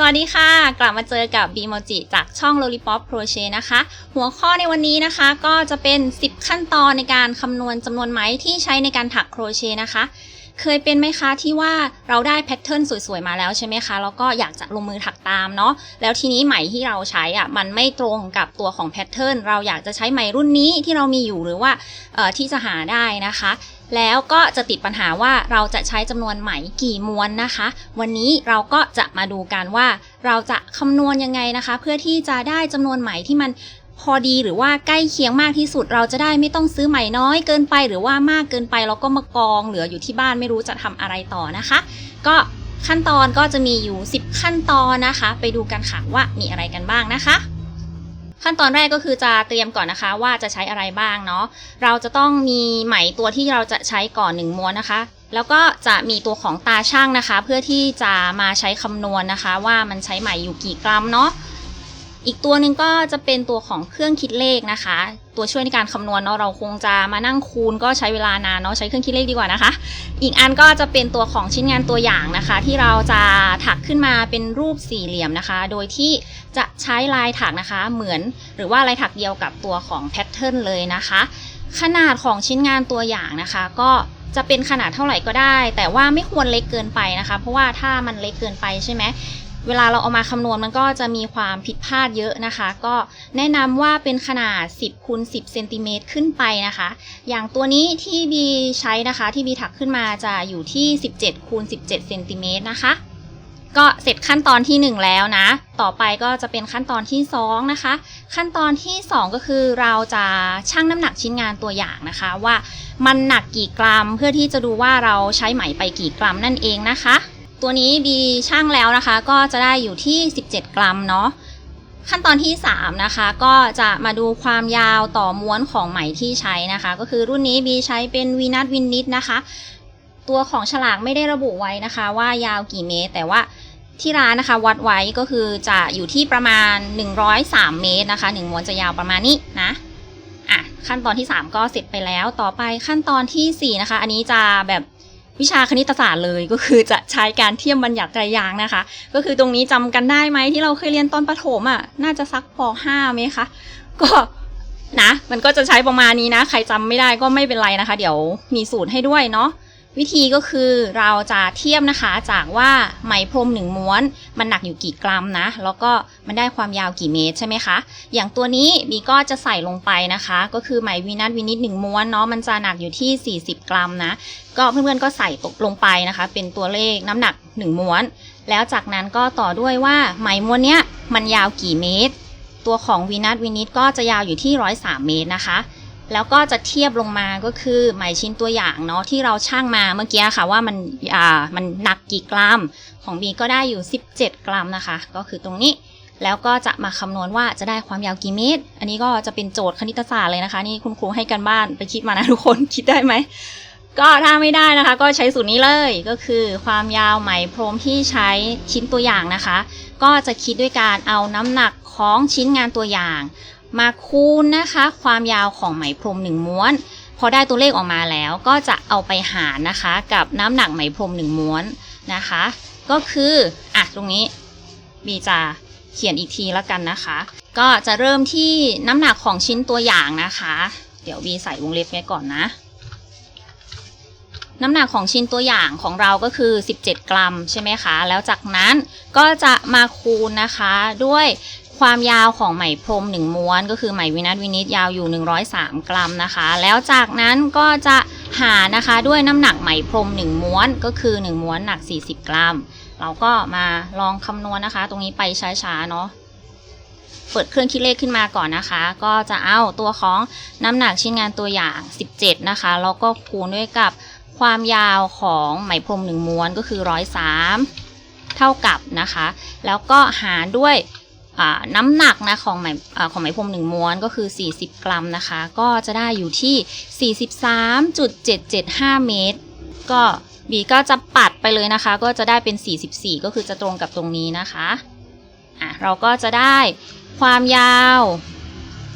สวัสดีค่ะ กลับมาเจอกับบีโมจิจากช่อง Lollipop Crochet นะคะ หัวข้อในวันนี้นะคะก็จะเป็น 10 ขั้นตอนในการคำนวณจำนวนไหมที่ใช้ในการถักโครเชต์นะคะ เคยเป็นไหมคะที่ว่าเราได้แพทเทิร์นสวยๆมาแล้วใช่ไหมคะแล้วก็อยากจะลงมือถักตามเนาะแล้วทีนี้ไหมที่เราใช้อะมันไม่ตรงกับตัวของแพทเทิร์นเราอยากจะใช้ไหมรุ่นนี้ที่เรามีอยู่หรือว่าที่จะหาได้นะคะ แล้วก็จะติดปัญหาว่าเราจะใช้จำนวนไหมกี่ม้วนนะคะ วันนี้เราก็จะมาดูกันว่าเราจะคำนวณยังไงนะคะ เพื่อที่จะได้จำนวนไหมที่มัน พอดีหรือว่าใกล้เคียงมากที่สุดเราจะได้ไม่ต้องซื้อไหม่น้อยเกินไป หรือว่ามากเกินไปแล้วก็มากองเหลืออยู่ที่บ้านไม่รู้จะทำอะไรต่อนะคะ ก็ขั้นตอนก็จะมีอยู่ 10 ขั้นตอนนะคะ ไปดูกันค่ะว่ามีอะไรกันบ้างนะคะ ขั้นตอนแรกก็คือจะเตรียมก่อนนะคะ ว่าจะใช้อะไรบ้างเนาะเราจะต้องมีไหมตัวที่เราจะใช้ก่อนหนึ่งม้วนนะคะแล้วก็จะมีตัวของตาช่างนะคะ เพื่อที่จะมาใช้คำนวณนะคะ ว่ามันใช้ไหมอยู่กี่กรัมเนาะ อีกตัวหนึ่งก็จะเป็นตัวของเครื่องคิดเลขนะคะ ตัวช่วยในการคำนวณเนาะเราคงจะมานั่งคูณก็ใช้เวลานานเนาะใช้เครื่องคิดเลขดีกว่านะคะ อีกอันก็จะเป็นตัวของชิ้นงานตัวอย่างนะคะ ที่เราจะถักขึ้นมาเป็นรูปสี่เหลี่ยมนะคะ โดยที่จะใช้ลายถักนะคะ เหมือนหรือว่าลายถักเดียวกับตัวของแพทเทิร์นเลยนะคะ ขนาดของชิ้นงานตัวอย่างนะคะ ก็จะเป็นขนาดเท่าไหร่ก็ได้ แต่ว่าไม่ควรเล็กเกินไปนะคะ เพราะว่าถ้ามันเล็กเกินไปใช่ไหม เวลาเราเอามาคำนวณมันก็จะมีความผิดพลาดเยอะนะคะ ก็แนะนำว่าเป็นขนาด 10คูณ10เซนติเมตรขึ้นไปนะคะ อย่างตัวนี้ที่บีใช้นะคะ ที่บีถักขึ้นมาจะอยู่ที่ 17คูณ17เซนติเมตรนะคะ ก็เสร็จขั้นตอนที่ 1 แล้วนะ ต่อไปก็จะเป็นขั้นตอนที่ 2 นะคะ ขั้นตอนที่ 2 ก็คือเราจะชั่งน้ำหนักชิ้นงานตัวอย่างนะคะว่ามันหนักกี่กรัม เพื่อที่จะดูว่าเราใช้ไหมไปกี่กรัมนั่นเองนะคะ ตัวนี้บีช่างแล้วนะคะ ก็จะได้อยู่ที่ 17 กรัมเนาะขั้นตอนที่ 3 นะคะ ก็จะมาดูความยาวต่อม้วนของไหมที่ใช้นะคะ ก็คือรุ่นนี้บีใช้เป็นวีนัทวินนิดนะคะ ตัวของฉลากไม่ได้ระบุไว้นะคะ ว่ายาวกี่เมตร แต่ว่าที่ร้านนะคะวัดไว้ก็คือจะอยู่ที่ประมาณ 103 เมตรนะคะ1ม้วนจะยาวประมาณนี้นะอะขั้นตอนที่ 3 ก็เสร็จไปแล้วต่อไปขั้นตอนที่ 4 นะคะ อันนี้จะแบบ วิชาคณิตศาสตร์เลยก็คือจะใช้การเทียมบัญญัติไตรยางค์นะคะ ก็คือตรงนี้จำกันได้ไหมที่เราเคยเรียนตอนประถมอะน่าจะสักป .5 ไหมคะก็นะมันก็จะใช้ประมาณนี้นะ ใครจำไม่ได้ก็ไม่เป็นไรนะคะ เดี๋ยวมีสูตรให้ด้วยเนาะ วิธีก็คือเราจะเทียบนะคะจากว่าไหมพรมหนึ่งม้วน มันหนักอยู่กี่กรัมนะ แล้วก็มันได้ความยาวกี่เมตรใช่ไหมคะ อย่างตัวนี้บีก็จะใส่ลงไปนะคะ ก็คือไหมวีนัทวินิตหนึ่งม้วนเนาะมันจะหนักอยู่ที่ 40 กรัมนะ ก็เพื่อนๆก็ใส่ตกลงไปนะคะ เป็นตัวเลขน้ำหนัก 1 ม้วน แล้วจากนั้นก็ต่อด้วยว่าไหมม้วนเนี้ยมันยาวกี่เมตร ตัวของวีนัทวินิตก็จะยาวอยู่ที่ 103 เมตรนะคะ แล้วก็จะเทียบลงมาก็คือไหมชิ้นตัวอย่างเนาะที่เราช่างมาเมื่อกี้ค่ะว่ามันอ่ามันหนักกี่กรัม ของบีก็ได้อยู่ 17 กรัมนะคะ ก็คือตรงนี้แล้วก็จะมาคำนวณว่าจะได้ความยาวกี่เมตร อันนี้ก็จะเป็นโจทย์คณิตศาสตร์เลยนะคะ นี่คุณครูให้กันบ้านไปคิดมานะทุกคนคิดได้ไหมก็ถ้าไม่ได้นะคะ ก็ใช้สูตรนี้เลยก็คือความยาวไหมพรมที่ใช้ชิ้นตัวอย่างนะคะ ก็จะคิดด้วยการเอาน้ำหนักของชิ้นงานตัวอย่าง มาคูณนะคะ ความยาวของไหมพรมหนึ่งม้วน พอได้ตัวเลขออกมาแล้วก็จะเอาไปหารนะคะ กับน้ำหนักไหมพรมหนึ่งม้วนนะคะ ก็คืออะตรงนี้บีจะเขียนอีกทีแล้วกันนะคะ ก็จะเริ่มที่น้ำหนักของชิ้นตัวอย่างนะคะ เดี๋ยวบีใส่วงเล็บไว้ก่อนนะ น้ำหนักของชิ้นตัวอย่างของเราก็คือ 17 กรัมใช่ไหมคะ แล้วจากนั้นก็จะมาคูณนะคะด้วย ความยาวของไหมพรม1ม้วนก็คือไหมวินัทวินิตยาวอยู่ 103 กรัมนะคะ แล้วจากนั้นก็จะหานะคะด้วยน้ำหนักไหมพรม 1 ม้วนก็คือ 1 ม้วนหนัก 40 กรัม เราก็มาลองคำนวณนะคะ ตรงนี้ไปช้าๆเนาะเปิดเครื่องคิดเลขขึ้นมาก่อนนะคะ ก็จะเอาตัวของน้ำหนักชิ้นงานตัวอย่าง 17 นะคะแล้วก็คูณด้วยกับความยาวของไหมพรมหนึ่งม้วนก็คือ 103 เท่ากับนะคะ แล้วก็หารด้วย น้ำหนักนะของไหมของไหมพรมหนึ่งม้วนก็คือ 40 กรัมนะคะ ก็จะได้อยู่ที่ 43.775 เมตร ก็บีก็จะปัดไปเลยนะคะ ก็จะได้เป็น 44 ก็คือจะตรงกับตรงนี้นะคะอะเราก็จะได้ความยาว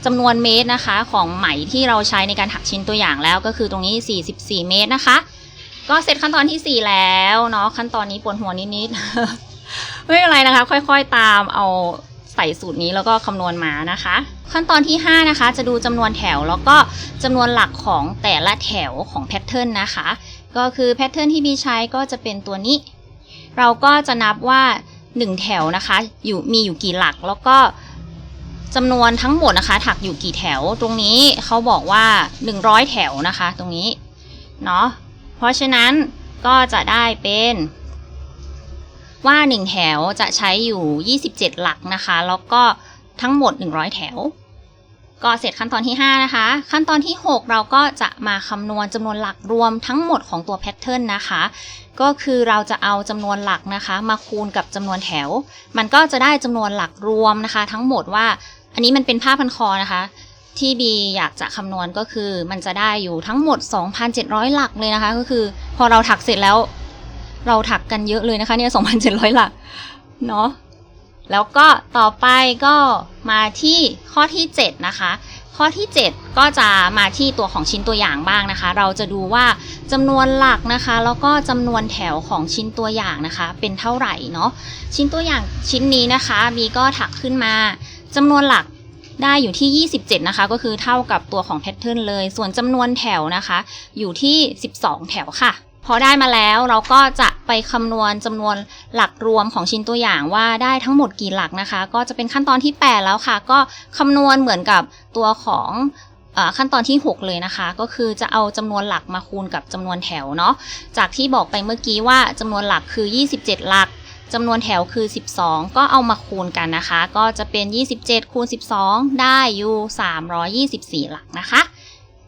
จำนวนเมตรนะคะของไหมที่เราใช้ในการถักชิ้นตัวอย่างแล้วก็คือตรงนี้ 44 เมตรนะคะ ก็เสร็จขั้นตอนที่ 4 แล้วเนาะขั้นตอนนี้ปวดหัวนิดๆไม่เป็นไรนะคะ ค่อยๆตามเอา ใส่สูตรนี้แล้วก็คำนวณมานะคะ ขั้นตอนที่ 5 นะคะ จะดูจำนวนแถวแล้วก็จำนวนหลักของแต่ละแถวของแพทเทิร์นนะคะ ก็คือแพทเทิร์นที่บีใช้ก็จะเป็นตัวนี้ เราก็จะนับว่า 1 แถวนะคะ อยู่มีอยู่กี่หลักแล้วก็จำนวนทั้งหมดนะคะ ถักอยู่กี่แถว ตรงนี้เขาบอกว่า 100 แถวนะคะ ตรงนี้เนาะเพราะฉะนั้นก็จะได้เป็น ว่า 1 แถวจะใช้อยู่ 27 หลักนะคะ แล้วก็ทั้งหมด 100 แถว ก็เสร็จขั้นตอนที่ 5 นะคะ ขั้นตอนที่ 6 เราก็จะมาคำนวณจำนวนหลักรวมทั้งหมดของตัวแพทเทิร์นนะคะ ก็คือเราจะเอาจำนวนหลักนะคะ มาคูณกับจำนวนแถว มันก็จะได้จำนวนหลักรวมนะคะ ทั้งหมดว่า อันนี้มันเป็นผ้าพันคอนะคะที่บีอยากจะคำนวณก็คือมันจะได้อยู่ทั้งหมด 2,700 หลักเลยนะคะ ก็คือพอเราถักเสร็จแล้ว เราถักกันเยอะเลยนะคะเนี่ย2,700 หลัก เนาะแล้วก็ต่อไปก็มาที่ข้อที่ 7 นะคะ ข้อที่ 7 ก็จะมาที่ตัวของชิ้นตัวอย่างบ้างนะคะ เราจะดูว่าจำนวนหลักนะคะ แล้วก็จำนวนแถวของชิ้นตัวอย่างนะคะ เป็นเท่าไหร่เนาะชิ้นตัวอย่างชิ้นนี้นะคะบีก็ถักขึ้นมาจำนวนหลักได้อยู่ที่ 27 นะคะ ก็คือเท่ากับตัวของแพทเทิร์นเลย ส่วนจำนวนแถวนะคะ อยู่ที่ 12 แถวค่ะ พอได้มาแล้วเราก็จะไปคำนวณจำนวนหลักรวมของชิ้นตัวอย่างว่าได้ทั้งหมดกี่หลักนะคะ ก็จะเป็นขั้นตอนที่ 8 แล้วค่ะ ก็คำนวณเหมือนกับตัวของอขั้นตอนที่ 6 เลยนะคะ ก็คือจะเอาจำนวนหลักมาคูณกับจำนวนแถวเนาะจากที่บอกไปเมื่อกี้ว่าจำนวนหลักคือ 27 หลักจำนวนแถวคือ 12 ก็เอามาคูณกันนะคะ ก็จะเป็น 27 คูณ 12 ได้อยู่ 324 หลักนะคะ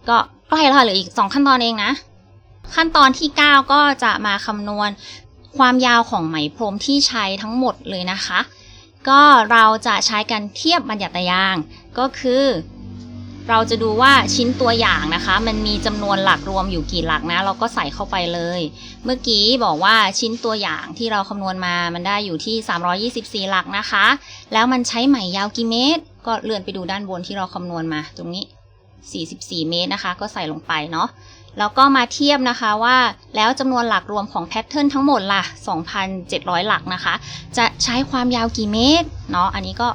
ก็ใกล้แล้วค่ะเหลืออีก 2 ขั้นตอนเองนะ ขั้นตอนที่ 9 ก็จะมาคำนวณความยาวของไหมพรมที่ใช้ทั้งหมดเลยนะคะ ก็เราจะใช้กันเทียบบัญญัติยางก็คือ เราจะดูว่าชิ้นตัวอย่างนะคะ มันมีจำนวนหลักรวมอยู่กี่หลักนะ เราก็ใส่เข้าไปเลย เมื่อกี้บอกว่าชิ้นตัวอย่างที่เราคำนวณมามันได้อยู่ที่ 324 หลักนะคะ แล้วมันใช้ไหมยาวกี่เมตร ก็เลื่อนไปดูด้านบนที่เราคำนวณมาตรงนี้ 44 เมตรนะคะ ก็ใส่ลงไปเนาะ แล้วก็มาเทียบนะคะว่าแล้วจำนวนหลักรวมของแพทเทิร์นทั้งหมดล่ะ 2,700 หลักนะคะ จะใช้ความยาวกี่เมตรเนาะอันนี้ก็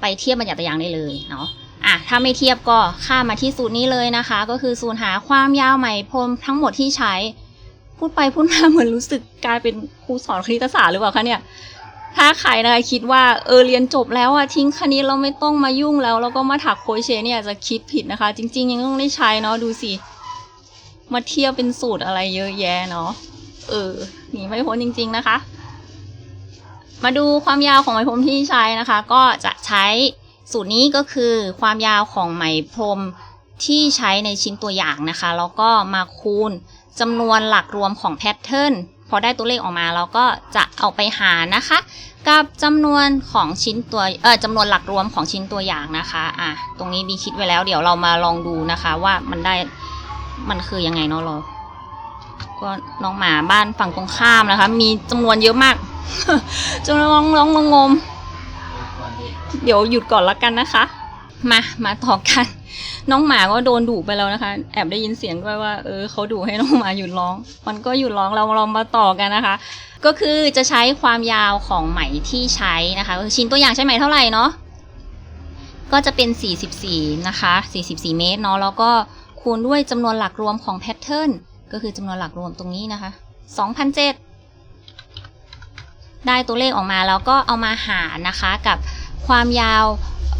ไปเทียบบัญญัติยางได้เลยเนาะอะถ้าไม่เทียบก็ข้ามาที่สูตรนี้เลยนะคะ ก็คือสูตรหาความยาวไหมพรมทั้งหมดที่ใช้ พูดไปพูดมาเหมือนรู้สึกกลายเป็นครูสอนคณิตศาสตร์หรือเปล่าคะเนี่ยถ้าใครนะคะคิดว่าเออเรียนจบแล้วอะทิ้งคณิตเราไม่ต้องมายุ่งแล้ว แล้วก็มาถักโคเชเนี่ยจะคิดผิดนะคะ จริง ๆ ยังต้องได้ใช้เนาะดูสิ มาเทียบเป็นสูตรอะไรเยอะแยะเนาะเออหนีไม่พ้นจริง ๆนะคะ มาดูความยาวของไหมพรมที่ใช้นะคะ ก็จะใช้สูตรนี้ก็คือความยาวของไหมพรมที่ใช้ในชิ้นตัวอย่างนะคะ แล้วก็มาคูณจำนวนหลักรวมของแพทเทิร์นพอได้ตัวเลขออกมาเราก็จะเอาไปหารนะคะ กับจำนวนของชิ้นตัวเออจำนวนหลักรวมของชิ้นตัวอย่างนะคะอะตรงนี้บีคิดไว้แล้วเดี๋ยวเรามาลองดูนะคะว่ามันได้ มันคือยังไงเนาะเรา ก็น้องหมาบ้านฝั่งตรงข้ามนะคะ มีจำนวนเยอะมากจนร้องร้องงงม เดี๋ยวหยุดก่อนละกันนะคะ มามาต่อกัน น้องหมาก็โดนดุไปแล้วนะคะ แอบได้ยินเสียงด้วยว่าเออเขาดุให้น้องหมาหยุดร้อง มันก็หยุดร้องเราเรามาต่อกันนะคะ ก็คือจะใช้ความยาวของไหมที่ใช้นะคะชิ้นตัวอย่างใช้ไหมเท่าไหร่เนาะก็จะเป็น 44 นะคะ 44 เมตรเนาะ แล้วก็ คูณด้วยจำนวนหลักรวมของแพทเทิร์นก็คือจำนวนหลักรวมตรงนี้นะคะ2,007 ได้ตัวเลขออกมาแล้วก็เอามาหารนะคะกับความยาว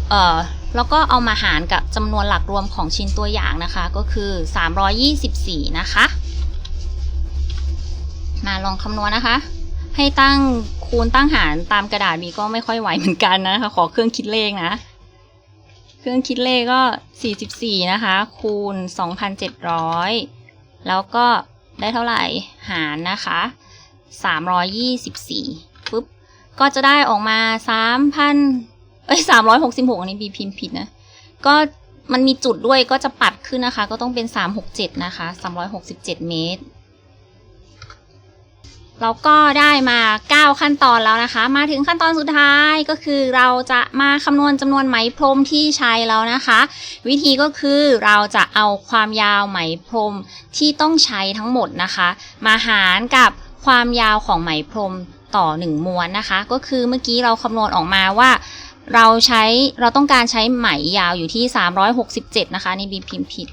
เอ่อแล้วก็เอามาหารกับจำนวนหลักรวมของชิ้นตัวอย่างนะคะ ก็คือ 324 นะคะ มาลองคำนวณนะคะ ให้ตั้งคูณตั้งหารตามกระดาษบีก็ไม่ค่อยไหวเหมือนกันนะคะ ขอเครื่องคิดเลขนะ เครื่องคิดเลขก็ 44 นะคะ คูณ 2,700 แล้วก็ได้เท่าไหร่หารนะคะ 324ปุ๊บ ก็จะได้ออกมา 3,000เอ้ย366 อันนี้บีพิมพ์ผิดนะ ก็มันมีจุดด้วยก็จะปัดขึ้นนะคะ ก็ต้องเป็น 367 นะคะ 367 เมตร เราก็ได้มา 9 ขั้นตอนแล้วนะคะ มาถึงขั้นตอนสุดท้ายก็คือเราจะมาคำนวณจำนวนไหมพรมที่ใช้แล้วนะคะ วิธีก็คือเราจะเอาความยาวไหมพรมที่ต้องใช้ทั้งหมดนะคะ มาหารกับความยาวของไหมพรมต่อ 1ม้วนนะคะ ก็คือเมื่อกี้เราคำนวณออกมาว่า เราใช้เราต้องการใช้ไหมยาวอยู่ที่ 367 นะคะนี่บีพิมพ์ผิด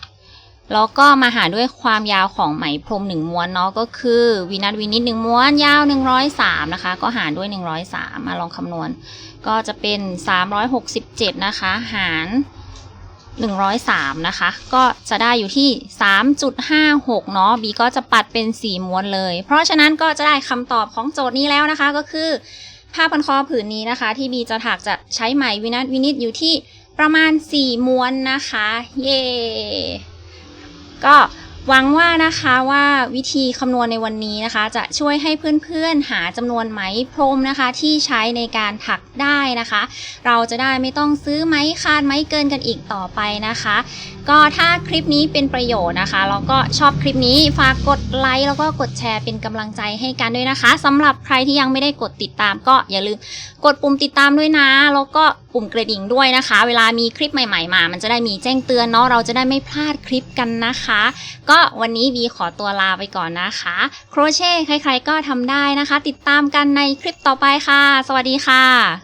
แล้วก็มาหารด้วยความยาวของไหมพรม1ม้วนเนาะก็คือวินัทวินิต1ม้วนยาว 103 นะคะ ก็หารด้วย 103 มาลองคำนวณ ก็จะเป็น 367 นะคะ หาร 103 นะคะ ก็จะได้อยู่ที่ 3.56 เนาะบีก็จะปัดเป็น 4 ม้วนเลย เพราะฉะนั้นก็จะได้คำตอบของโจทย์นี้แล้วนะคะก็คือผ้าพันคอผืนนี้นะคะ ที่บีจะถักจะใช้ไหมวินัทวินิตอยู่ที่ประมาณ 4 ม้วนนะคะ เย้ ก็หวังว่านะคะว่าวิธีคำนวณในวันนี้นะคะ จะช่วยให้เพื่อนๆหาจำนวนไหมพรมนะคะที่ใช้ในการถักได้นะคะ เราจะได้ไม่ต้องซื้อไหมคาดไหมเกินกันอีกต่อไปนะคะ ก็ถ้าคลิปนี้เป็นประโยชน์นะคะแล้วก็ชอบคลิปนี้ฝากกดไลค์แล้วก็กดแชร์เป็นกำลังใจให้กันด้วยนะคะสำหรับใครที่ยังไม่ได้กดติดตามก็อย่าลืมกดปุ่มติดตามด้วยนะ แล้วก็ปุ่มกระดิ่งด้วยนะคะ เวลามีคลิปใหม่ๆมา มันจะได้มีแจ้งเตือนเนาะเราจะได้ไม่พลาดคลิปกันนะคะ ก็วันนี้บีขอตัวลาไปก่อนนะคะ โครเช่ใครๆก็ทำได้นะคะ ติดตามกันในคลิปต่อไปค่ะ สวัสดีค่ะ